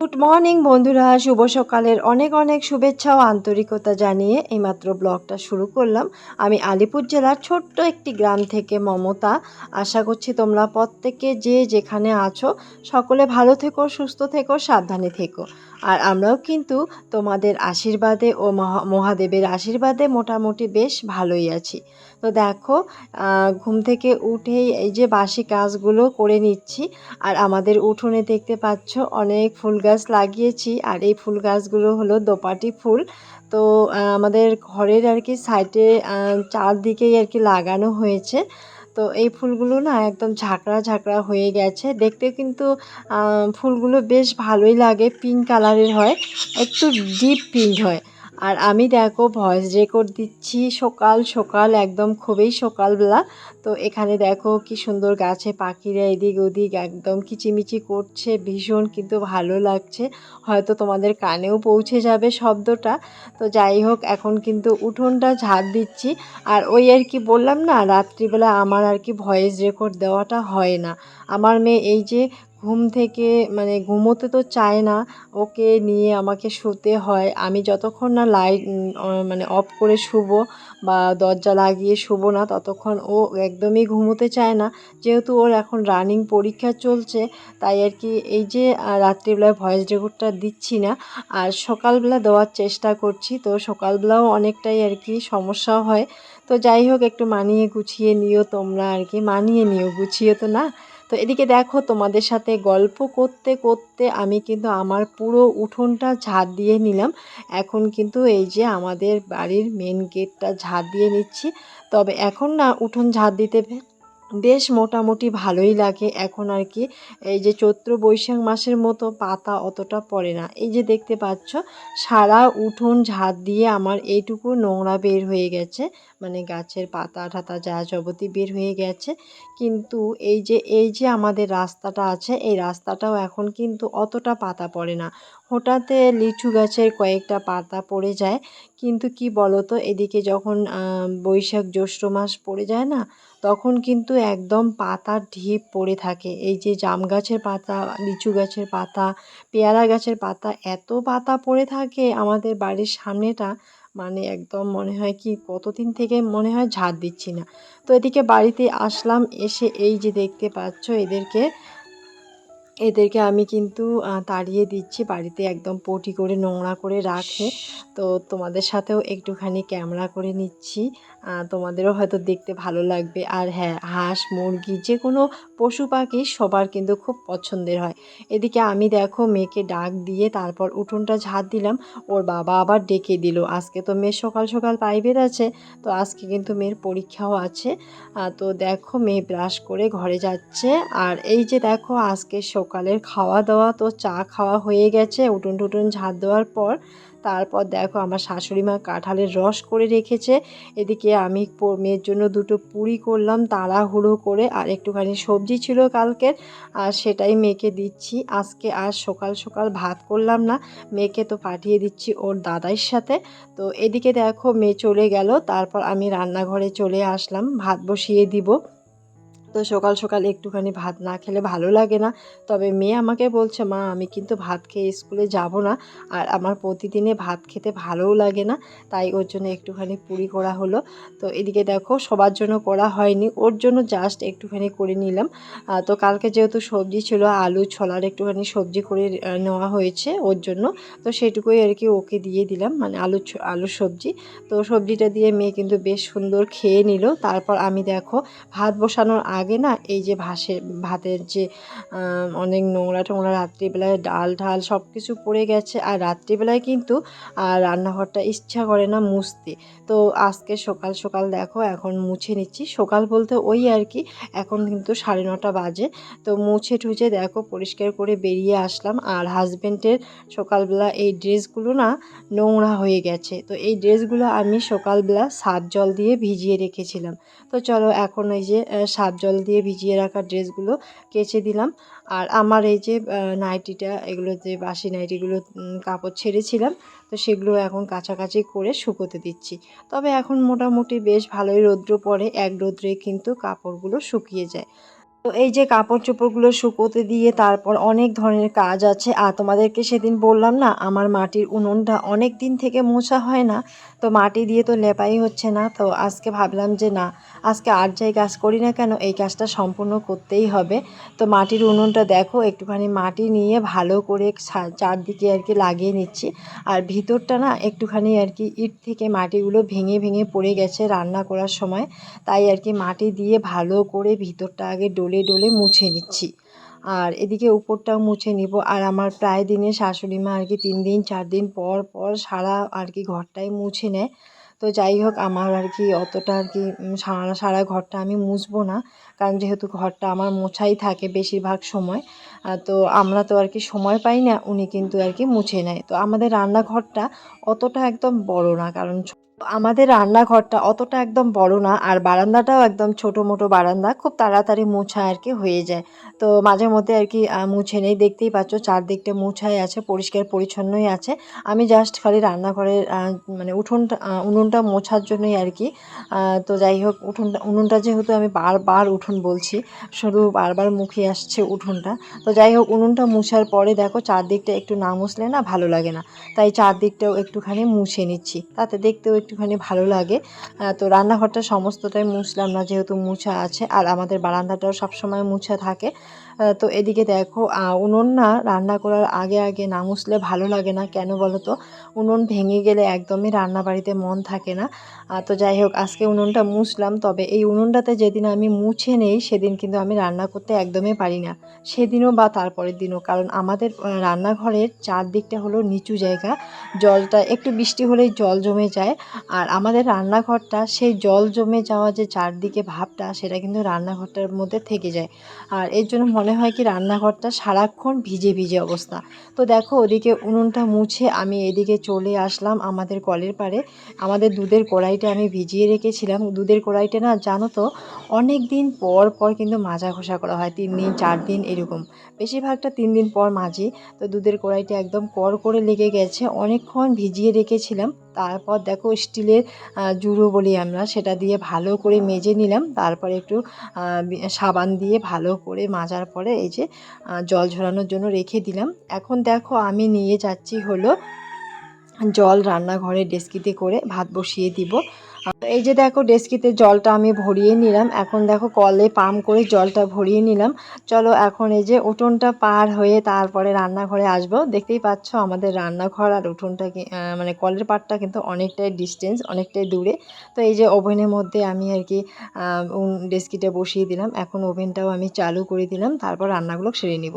Good morning বন্ধুরা। শুভ সকালের অনেক অনেক শুভেচ্ছা ও আন্তরিকতা জানিয়ে এইমাত্র ব্লগটা শুরু করলাম। আমি আলিপুর জেলার ছোট্ট একটি গ্রাম থেকে মমতা। আশা করছি তোমরা প্রত্যেকে যে যেখানে আছো, সকলে ভালো থেকো, সুস্থ থেকো, সাবধানে থেকো। আর আমরাও কিন্তু তোমাদের আশীর্বাদে ও মহা- মহাদেবের আশীর্বাদে মোটামুটি বেশ ভালোই আছি। তো দেখো ঘুম থেকে উঠেই এই যে বাসি কাজগুলো করে নিচ্ছি, আর আমাদের উঠোনে দেখতে পাচ্ছ অনেক ফুল গাছ লাগিয়েছি, আর এই ফুল গাছগুলো হলো দোপাটি ফুল। তো আমাদের ঘরের আর কি সাইডে চারদিকেই আর কি লাগানো হয়েছে। তো এই ফুলগুলো না একদম ঝাঁকড়া ঝাঁকড়া হয়ে গেছে। দেখতে কিন্তু ফুলগুলো বেশ ভালোই লাগে। পিঙ্ক কালারের হয়, একটু ডিপ পিঙ্ক হয়। আর আমি দেখো ভয়েস রেকর্ড দিচ্ছি সকাল সকাল একদম খুবই সকালবেলা। তো এখানে দেখো কি সুন্দর গাছে পাখিরা এদিক ওদিক একদম কিচিমিচি করছে, ভীষণ কিন্তু ভালো লাগছে। হয়তো তোমাদের কানেও পৌঁছে যাবে শব্দটা। তো যাই হোক, এখন কিন্তু উঠোনটা ঝাড় দিচ্ছি। আর ওই আর কি বললাম না, রাত্রিবেলা আমার আর কি ভয়েস রেকর্ড দেওয়াটা হয় না। আমার মেয়ে এই যে ঘুম থেকে মানে ঘুমোতে তো চায় না, ওকে নিয়ে আমাকে শুতে হয়। আমি যতক্ষণ না লাইট মানে অফ করে শুবো বা দরজা লাগিয়ে শুবো না, ততক্ষণ ও একদমই ঘুমোতে চায় না। যেহেতু ওর এখন রানিং পরীক্ষা চলছে, তাই আর কি এই যে রাত্রিবেলায় ভয়েস রেকর্ডটা দিচ্ছি না, আর সকালবেলা দেওয়ার চেষ্টা করছি। তো সকালবেলাও অনেকটাই আর কি সমস্যা হয়। তো যাই হোক, একটু মানিয়ে গুছিয়ে নিও তোমরা আর কি। মানিয়ে নিও, গুছিয়ে তো না। তো এদিকে দেখো, তোমাদের সাথে গল্প করতে করতে আমি কিন্তু আমার পুরো উঠোনটা ঝাড় দিয়ে নিলাম। এখন কিন্তু এই যে আমাদের বাড়ির মেন গেটটা ঝাড় দিয়ে নিচ্ছি। তবে এখন না, উঠোন ঝাড় দিতে বেশ মোটামুটি ভালোই লাগে। এখন আর কি এই যে চৈত্র বৈশাখ মাসের মতো পাতা অতটা পড়ে না। এই যে দেখতে পাচ্ছ, সারা উঠোন ঝাড় দিয়ে আমার এইটুকু নোংরা বের হয়ে গেছে। মানে গাছের পাতা ঠাতা যা যাবতীয় বের হয়ে গেছে। কিন্তু এই যে এই যে আমাদের রাস্তাটা আছে, এই রাস্তাটাও এখন কিন্তু অতটা পাতা পড়ে না। হঠাৎ লিচু গাছের কয়েকটা পাতা পড়ে যায়। কিন্তু কি বলতো, এদিকে যখন বৈশাখ জ্যৈষ্ঠ মাস পড়ে যায় না, তখন কিন্তু একদম পাতার ঢিপ পড়ে থাকে। এই যে জাম গাছের পাতা, লিচু গাছের পাতা, পেয়ারা গাছের পাতা, এত পাতা পড়ে থাকে আমাদের বাড়ির সামনেটা। মানে একদম মনে হয় কি, কতদিন থেকে মনে হয় ঝাড় দিচ্ছি না। তো এদিকে বাড়িতে আসলাম, এসে এই যে দেখতে পাচ্ছ এদেরকে এদেরকে আমি কিন্তু তাড়িয়ে দিচ্ছি বাড়িতে একদম পটি করে নোংরা করে রাখে। তো তোমাদের সাথেও একটুখানি ক্যামেরা করে নিচ্ছি। তোমাদেরও হয়তো দেখতে ভালো লাগবে। আর হ্যাঁ হাঁস, মুরগি যে কোনো পশু পাখি সবার কিন্তু খুব পছন্দের হয়। এদিকে আমি দেখো মেয়েকে ডাক দিয়ে তারপর উঠোনটা ঝাড় দিলাম। ওর বাবা আবার ডেকে দিল। আজকে তো মেয়ে সকাল সকাল প্রাইভেট আছে, তো আজকে কিন্তু মেয়ের পরীক্ষাও আছে। তো দেখো মেয়ে ব্রাশ করে ঘরে যাচ্ছে। আর এই যে দেখো আজকে সকালের খাওয়া দাওয়া, তো চা খাওয়া হয়ে গেছে। উঠোন টুটুন ঝাড় দেওয়ার পর তারপর দেখো আমার শাশুড়ি মা কাঁঠালের রস করে রেখেছে। এদিকে আমি মেয়ের জন্য দুটো পুরি করলাম, তাড়াহুড়ো করে, আর একটুখানি সবজি ছিল কালকের আর সেটাই মেয়েকে দিচ্ছি। আজকে আর সকাল সকাল ভাত করলাম না, মেয়েকে তো পাঠিয়ে দিচ্ছি ওর দাদাইর সাথে। তো এদিকে দেখো মেয়ে চলে গেল, তারপর আমি রান্নাঘরে চলে আসলাম, ভাত বসিয়ে দিব। তো সকাল সকাল একটুখানি ভাত না খেলে ভালো লাগে না। তবে মেয়ে আমাকে বলছে, মা, আমি কিন্তু ভাত খেয়ে স্কুলে যাব না। আর আমার প্রতিদিনে ভাত খেতে ভালোও লাগে না। তাই ওর জন্য একটুখানি পুরি করা হলো। তো এদিকে দেখো, সবার জন্য করা হয়নি। ওর জন্য জাস্ট একটুখানি করে নিলাম। তো কালকে যেহেতু সবজি ছিল, আলু, ছলার একটুখানি সবজি করে নেওয়া হয়েছে ওর জন্য। তো সেটুকুই আর কি ওকে দিয়ে দিলাম মানে আলু আলুর সবজি। তো সবজিটা দিয়ে মেয়ে কিন্তু বেশ সুন্দর খেয়ে নিল। তারপর আমি দেখো, ভাত বসানোর আগে না এই যে ভাসে ভাতের যে অনেক নোংরা টোংরা রাত্রিবেলায় ডাল ঢাল সব কিছু পড়ে গেছে। আর রাত্রিবেলায় কিন্তু আর রান্নাঘরটা ইচ্ছা করে না মুছতে। তো আজকে সকাল সকাল দেখো এখন মুছে নিচ্ছি। সকাল বলতে ওই আর কি এখন কিন্তু সাড়ে নটা বাজে। তো মুছে টুছে দেখো পরিষ্কার করে বেরিয়ে আসলাম। আর হাজব্যান্ডের সকালবেলা এই ড্রেসগুলো না নোংরা হয়ে গেছে। তো এই ড্রেসগুলো আমি সকালবেলা সার্ফ জল দিয়ে ভিজিয়ে রেখেছিলাম। তো চলো এখন এই যে আহ, সার্ফ জল দিয়ে ভিজিয়ে রাখা ড্রেসগুলো কেচে দিলাম। আর আমার এই যে নাইটিটা, এগুলো যে বাসি নাইটিগুলো কাপড় ছেড়েছিলাম, তো সেগুলো এখন কাছাকাছি করে শুকোতে দিচ্ছি। তবে এখন মোটামুটি বেশ ভালোই রৌদ্র পড়ে, এক রৌদ্রে কিন্তু কাপড়গুলো শুকিয়ে যায়। তো এই যে কাপড় চোপড়গুলো শুকোতে দিয়ে তারপর অনেক ধরনের কাজ আছে, আর তোমাদেরকে সেদিন বললাম না, আমার মাটির উনুনটা অনেক দিন থেকে মোছা হয় না, তো মাটি দিয়ে তো লেপাই হচ্ছে না, তো আজকে ভাবলাম যে না, আজকে আর যাই কাজ করি না কেন, এই কাজটা সম্পূর্ণ করতেই হবে। তো মাটির উনুনটা দেখো, একটুখানি মাটি নিয়ে ভালো করে চারদিকে আর কি লাগিয়ে নিচ্ছি, আর ভিতরটা না একটুখানি আর কি ইট থেকে মাটিগুলো ভেঙে ভেঙে পড়ে গেছে রান্না করার সময়, তাই আর কি মাটি দিয়ে ভালো করে ভিতরটা আগে ডলে ডলে মুছে নিচ্ছি। আর এদিকে উপরটাও মুছে নিব। আর আমার প্রায় দিনে শাশুড়ি মা আর কি তিন দিন, চার দিন পর পর সারা আর কি ঘরটাই মুছে নেয়। তো যাই হোক, আমার আর কি অতটা আর কি সারা সারা ঘরটা আমি মুছবো না। কারণ যেহেতু ঘরটা আমার মোছাই থাকে বেশিরভাগ সময় তো আমরা তো আর কি সময় পাই না, উনি কিন্তু আর কি মুছে নেয়। তো আমাদের রান্নাঘরটা অতটা একদম বড় না, কারণ আমাদের রান্নাঘরটা অতটা একদম বড় না, আর বারান্দাটাও একদম ছোটো মোটো বারান্দা, খুব তাড়াতাড়ি মোছা আর কি হয়ে যায়। তো মাঝে মধ্যে আর কি মুছে নেই, দেখতেই পাচ্ছ চারদিকটা মুছাই আছে, পরিষ্কার পরিচ্ছন্নই আছে। আমি জাস্ট খালি রান্নাঘরের মানে উঠোনটা উনুনটা মোছার জন্যই আর কি। তো যাই হোক, উঠোনটা, উনুনটা যেহেতু আমি বারবার উঠোন বলছি, শুধু বারবার মুখে আসছে উঠোনটা। তো যাই হোক, উনুনটা মুছার পরে দেখো চারদিকটা একটু না মুছলে না ভালো লাগে না। তাই চারদিকটাও একটুখানি মুছে নিচ্ছি। তাতে দেখতেও একটুখানি ভালো লাগে। তো রান্নাঘরটা সমস্তটাই মুছলাম না, যেহেতু মুছা আছে। আর আমাদের বারান্দাটাও সবসময় মুছা থাকে। তো এদিকে দেখো উনুন না রান্না করার আগে আগে না মুছলে ভালো লাগে না। কেন বলো তো? উনুন ভেঙে গেলে একদমই রান্না বাড়িতে মন থাকে না। তো যাই হোক, আজকে উনুনটা মুছলাম। তবে এই উনুনটাতে যেদিন আমি মুছে নেই, সেদিন কিন্তু আমি রান্না করতে একদমই পারি না। সেদিনও বা তারপরের দিনও। কারণ আমাদের রান্নাঘরের চারদিকটা হলো নিচু জায়গা। জলটা একটু বৃষ্টি হলেই জল জমে যায়। আর আমাদের রান্নাঘরটা, সেই জল জমে যাওয়া যে চারদিকে ভাবটা, সেটা কিন্তু রান্নাঘরটার মধ্যে থেকে যায়। আর এর জন্য মনে হয় কি রান্নাঘরটা সারাক্ষণ ভিজে ভিজে অবস্থা। তো দেখো ওদিকে উনুনটা মুছে আমি এদিকে চলে আসলাম আমাদের কলের পাড়ে। আমাদের দুধের কড়াইটা আমি ভিজিয়ে রেখেছিলাম। দুধের কড়াইটা না জানো তো, অনেক দিন পর পর কিন্তু মাজা ঘষা করা হয়। তিন দিন, চার দিন এরকম। বেশিরভাগটা তিন দিন পর মাজি। তো দুধের কড়াইটা একদম কর করে লেগে গেছে। অনেকক্ষণ ভিজিয়ে রেখেছিলাম। তারপর দেখো স্টিলের জুড়ো বলি আমরা, সেটা দিয়ে ভালো করে মেজে নিলাম। তারপরে একটু সাবান দিয়ে ভালো করে মাজার পরে এই যে জল ঝরানোর জন্য রেখে দিলাম। এখন দেখো আমি নিয়ে যাচ্ছি হলো জল রান্নাঘরে ডেস্কিতে করে ভাত বসিয়ে দিব। এই যে দেখো ডেস্কিতে জলটা আমি ভরিয়ে নিলাম। এখন দেখো কলে পাম্প করে জলটা ভরিয়ে নিলাম। চলো এখন এই যে উঠোনটা পার হয়ে তারপরে রান্নাঘরে আসব। দেখতেই পাচ্ছ আমাদের রান্নাঘর আর উঠোনটা মানে কলের পাড়টা কিন্তু অনেকটাই ডিস্টেন্স অনেকটাই দূরে। তো এই যে ওভেনের মধ্যে আমি আর কি ডেস্কিটা বসিয়ে দিলাম। এখন ওভেনটাও আমি চালু করে দিলাম। তারপর রান্নাগুলো সেরে নিব।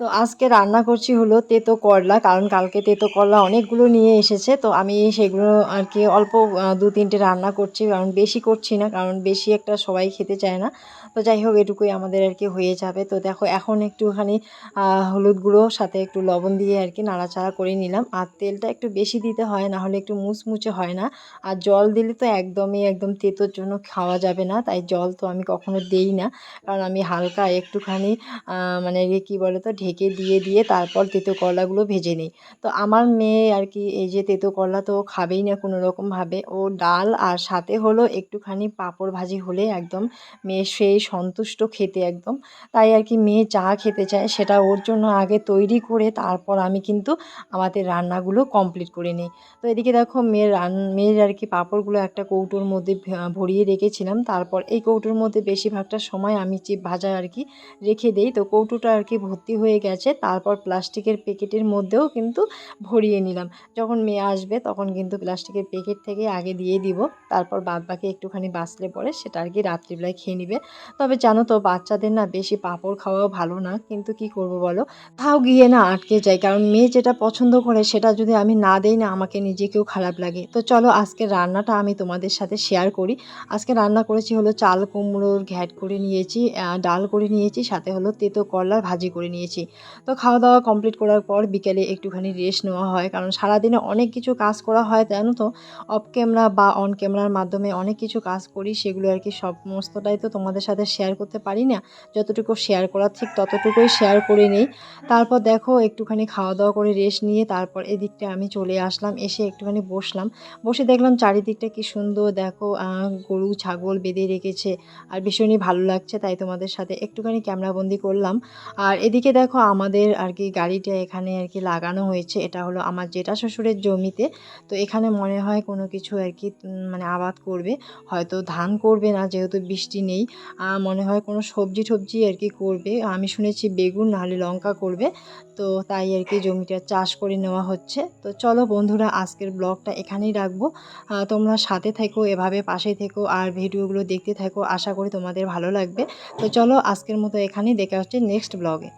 তো আজকে রান্না করছি হলো তেতো করলা, কারণ কালকে তেতো করলা অনেকগুলো নিয়ে এসেছে, তো আমি সেগুলো আর কি অল্প দু তিনটে রান্না করছি, কারণ বেশি করছি না, কারণ বেশি একটা সবাই খেতে চায় না। তো যাই হোক এটুকুই আমাদের আর কি হয়ে যাবে। তো দেখো, এখন একটুখানি হলুদ গুঁড়ো, সাথে একটু লবণ দিয়ে আর কি নাড়াচাড়া করে নিলাম। আর তেলটা একটু বেশি দিতে হয় না হলে একটু মুচমুচে হয় না। আর জল দিলে তো একদমই, একদম তেতোর জন্য খাওয়া যাবে না। তাই জল তো আমি কখনো দেই না। কারণ আমি হালকা একটুখানি মানে কী বলে তো, ঢেকে দিয়ে দিয়ে তারপর তেতো করলাগুলো ভেজে নিই। তো আমার মেয়ে আর কি, এই যে তেতো করলা তো খাবেই না কোনো রকমভাবে। ও ডাল আর সাথে হলো একটুখানি পাঁপড় ভাজি হলে একদম, মেয়ে সেই সন্তুষ্ট খেতে একদম। তাই আর কি মেয়ে চা খেতে চায়, সেটা ওর জন্য আগে তৈরি করে তারপর আমি কিন্তু আমাদের রান্নাগুলো কমপ্লিট করে নিই। তো এদিকে দেখো মেয়ের রান, মেয়ের আর কি পাঁপড়গুলো একটা কৌটোর মধ্যে ভরিয়ে রেখেছিলাম। তারপর এই কৌটোর মধ্যে বেশিরভাগটা সময় আমি চিপ ভাজা আর কি রেখে দেই, তো কৌটোটা আর কি ভর্তি হয়ে গেছে। তারপর প্লাস্টিকের প্যাকেটের মধ্যেও কিন্তু ভরিয়ে নিলাম। যখন মেয়ে আসবে তখন কিন্তু প্লাস্টিকের প্যাকেট থেকে আগে দিয়ে দিব। তারপর বাদ বাকি একটুখানি বাঁচলে পরে সেটা আর কি রাত্রিবেলায় খেয়ে নিবে। তবে জানো তো, বাচ্চাদের না বেশি পাঁপড় খাওয়াও ভালো না। কিন্তু কি করব বলো? তাও গিয়ে না আটকে যায়। কারণ মেয়ে যেটা পছন্দ করে, সেটা যদি আমি না দেই না, আমাকে নিজেকেও খারাপ লাগে। তো চলো আজকে রান্নাটা আমি তোমাদের সাথে শেয়ার করি। আজকে রান্না করেছি হলো চাল কুমড়োর ঘ্যাট করে নিয়েছি ডাল করে নিয়েছি, সাথে হলো তেতো করলার ভাজি করে নিয়েছি। তো খাওয়া দাওয়া কমপ্লিট করার পর বিকেলে একটুখানি রেস্ট নেওয়া হয়। কারণ সারাদিনে অনেক কিছু কাজ করা হয়, জানো তো? অফ ক্যামেরা বা অন ক্যামেরার মাধ্যমে অনেক কিছু কাজ করি, সেগুলো আর কি সমস্তটাই তো তোমাদের সাথে শেয়ার করতে পারি না। যতটুকু শেয়ার করার, ঠিক ততটুকুই শেয়ার করে নিই। তারপর দেখো, একটুখানি খাওয়া দাওয়া করে রেস্ট নিয়ে তারপর এদিকটা আমি চলে আসলাম, এসে একটুখানি বসলাম। বসে দেখলাম চারিদিকটা কি সুন্দর, দেখো গরু, ছাগল বেঁধে রেখেছে। আর ভীষণই ভালো লাগছে, তাই তোমাদের সাথে একটুখানি ক্যামেরাবন্দি করলাম। আর এদিকে দেখো, আমাদের আর কি গাড়িটা এখানে আর কি লাগানো হয়েছে। এটা হলো আমার জেঠা শ্বশুরের জমিতে। তো এখানে মনে হয় কোনো কিছু আর কি মানে আবাদ করবে। হয়তো ধান করবে না, যেহেতু বৃষ্টি নেই। মনে হয় কোনো সবজি টবজি আর কি করবে। আমি শুনেছি বেগুন, নাহলে লঙ্কা করবে। তো তাই আর কি জমিটা চাষ করে নেওয়া হচ্ছে। তো চলো বন্ধুরা, আজকের ব্লগটা এখানেই রাখব। তোমরা সাথে থেকো, এভাবে পাশে থেকো আর ভিডিওগুলো দেখতে থাকো। আশা করি তোমাদের ভালো লাগবে। তো চলো আজকের মতো এখানেই দেখা হচ্ছে নেক্সট ব্লগে।